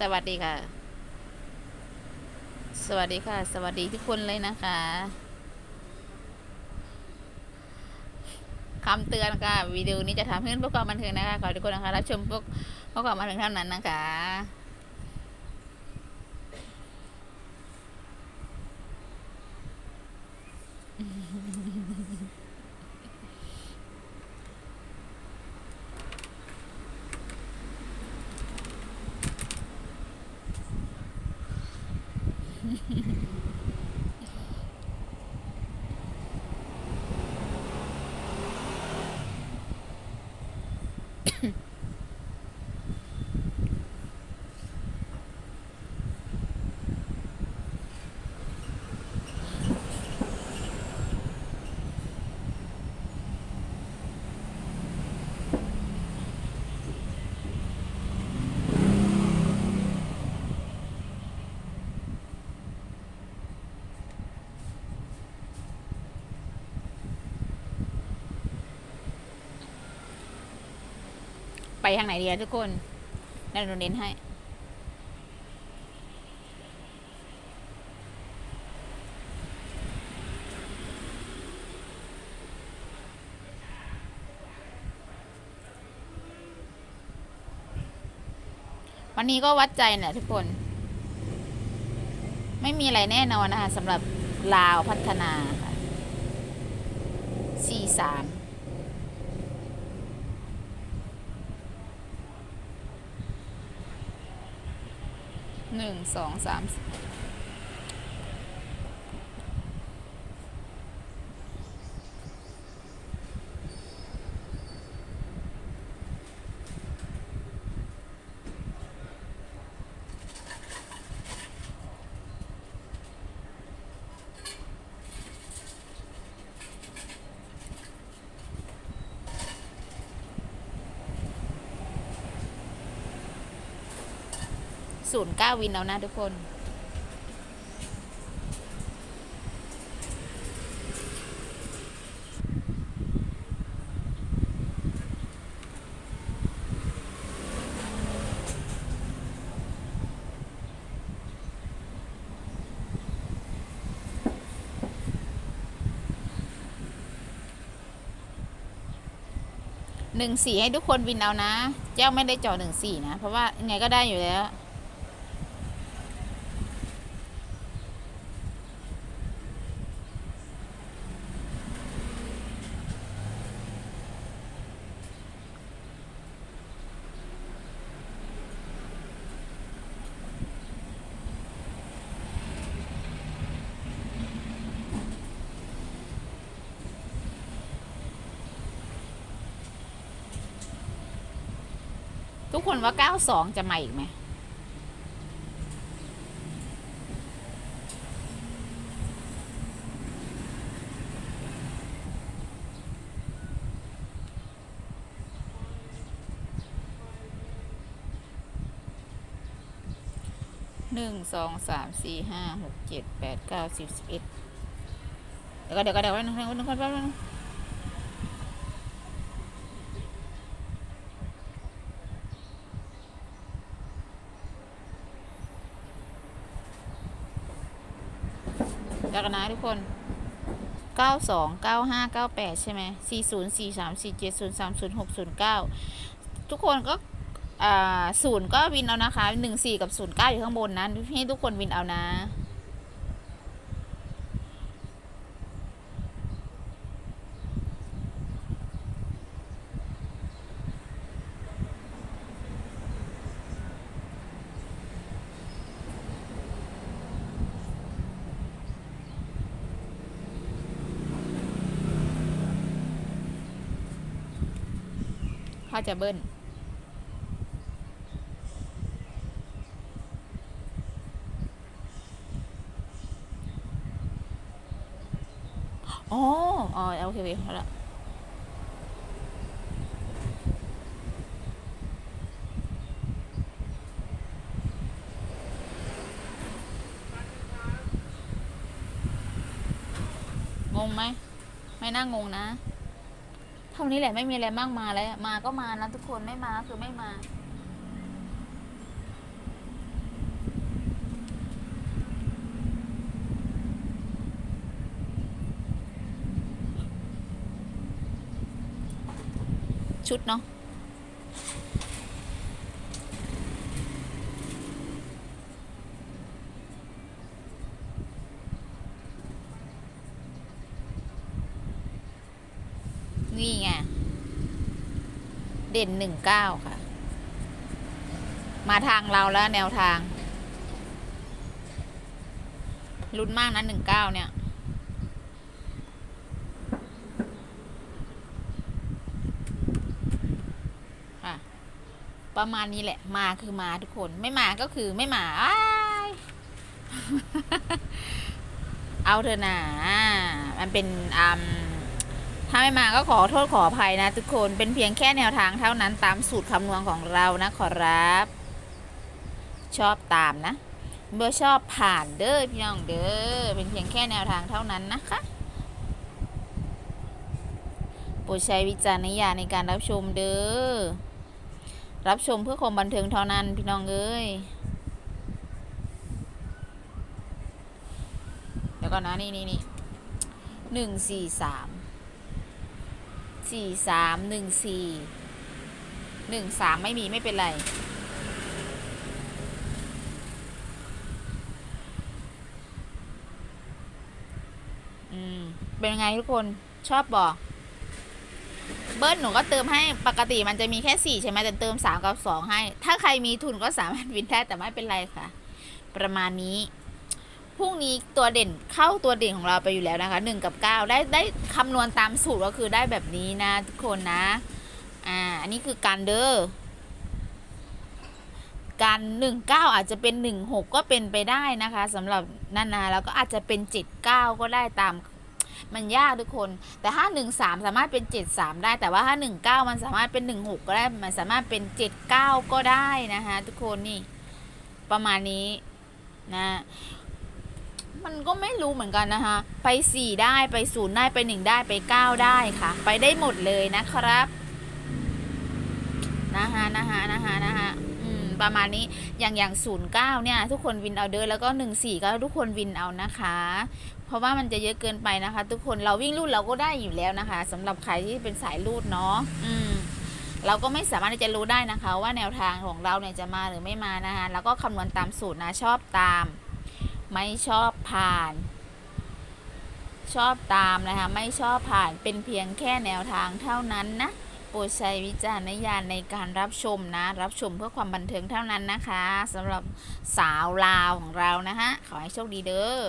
สวัสดีค่ะ สวัสดีค่ะ สวัสดีทุกคนเลยนะคะคำเตือนค่ะวิดีโอนี้จะทำให้เพื่อความบันเทิงนะคะขอทุกคนนะคะรับชมเพื่อเพื่อความบันเทิงเท่านั้นนะคะ 嗯哼。 ไปทางไหนดีอะทุกคนนั่นหนูเน้นให้ วันนี้ก็วัดใจแหละทุกคน ไม่มีอะไรแน่นอนนะคะสำหรับลาวพัฒนาค่ะสี่สาม หนึ่งสองสาม ศูนย์เก้าวินแล้วนะทุกคนหนึ่งสี่ให้ทุกคนวินเอานะ เจ้าไม่ได้จาะหนึ่งสี่นะ เพราะว่ายังไงก็ได้อยู่แล้ว คนว่าเก้าสองจะมาอีกไหมหนึ่งสองสามสี่ห้าหกเจ็ดแปดเก้าสิบสิบเอ็ดเดี๋ยวก็เดี๋ยวก็เดี๋ยวก็นึงนึงนึงแป๊บนึง ดี๋ยวกันนะทุกคนเก้าสองเก้าห้าเก้าแปดใช่ไหมสี่ศูนย์สี่สามสี่เจ็ดศูนย์สามศูนย์หกศูนย์เก้าทุกคนก็ศูนย์ก็วินเอานะคะหนึ่งสี่กับศูนย์เก้าอยู่ข้างบนนะให้ทุกคนวินเอานะ เขาจะเบิ้ลอ๋ออ๋อโอเคโอเคเอละงงไหม ไม่น่างงนะ เท่านี้แหละไม่มีอะไรมากมาแล้วมาก็มานะทุกคนไม่มาคือไม่มาชุดเนาะ เด่นหนึ่งเก้าค่ะ มาทางเราแล้วแนวทางลุ้นมากนะหนึ่งเก้าเนี่ย ค่ะ ประมาณนี้แหละ มาคือมาทุกคนไม่มาก็คือไม่มาอเอาเถอะนะมันเป็นอืม ถ้าไม่มาก็ขอโทษขออภัยนะทุกคนเป็นเพียงแค่แนวทางเท่านั้นตามสูตรคำนวณของเรานะขอรับ ชอบตามนะเบอร์ชอบผ่านเด้อพี่น้องเด้อเป็นเพียงแค่แนวทางเท่านั้นนะคะโปรดใช้วิจารณญาณในการรับชมเด้อรับชมเพื่อความบันเทิงเท่านั้นพี่น้องเอ้ยเดี๋ยวก่อนนะนี่นี่นี่หนึ่งสี่สาม สี่สามหนึ่งสี่หนึ่งสามไม่มีไม่เป็นไร อืม เป็นไงทุกคนชอบบอก เบิ้ลหนูก็เติมให้ปกติมันจะมีแค่สี่ใช่ไหมแต่เติมสามกับสองให้ ถ้าใครมีทุนก็สามารถวินได้แต่ไม่เป็นไรค่ะ ประมาณนี้ พรุ่งนี้ตัวเด่นเข้าตัวเด่นของเราไปอยู่แล้วนะคะหนึ่งกับเก้าได้ได้คำนวณตามสูตรก็คือได้แบบนี้นะทุกคนนะ อ่า อันนี้คือการเดอร์การหนึ่งเก้าอาจจะเป็นหนึ่งหกก็เป็นไปได้นะคะสำหรับนานาแล้วก็อาจจะเป็นเจ็ดเก้าก็ได้ตามมันยากทุกคน แต่ถ้าหนึ่งสามสามารถเป็นเจ็ดสามได้ แต่ว่าถ้าหนึ่งเก้ามันสามารถเป็นหนึ่งหกก็ได้ มันสามารถเป็นเจ็ดเก้าก็ได้นะคะทุกคนนี่ประมาณนี้นะ มันก็ไม่รู้เหมือนกันนะคะ ไปสี่ได้ไปศูนย์ได้ไปหนึ่งได้ไปเก้าได้ค่ะ ไปได้หมดเลยนะครับนะคะนะคะนะคะนะคะอืมประมาณนี้อย่างอย่างศูนย์เก้าเนี่ย ทุกคนวินเอาเดอร์แล้วก็หนึ่งสี่ก็ทุกคนวินเอานะคะ เพราะว่ามันจะเยอะเกินไปนะคะ ทุกคนเราวิ่งรูดเราก็ได้อยู่แล้วนะคะสำหรับใครที่เป็นสายรูดเนาะอืมเราก็ไม่สามารถที่จะรู้ได้นะคะ ว่าแนวทางของเราเนี่ยจะมาหรือไม่มานะคะแล้วก็คำนวณตามสูตรนะชอบตาม ไม่ชอบผ่าน ชอบตามนะคะไม่ชอบผ่านเป็นเพียงแค่แนวทางเท่านั้นนะโปรดใช้วิจารณญาณในการรับชมนะ รับชมเพื่อความบันเทิงเท่านั้นนะคะสำหรับสาวลาวของเรานะฮะขอให้โชคดีเด้อ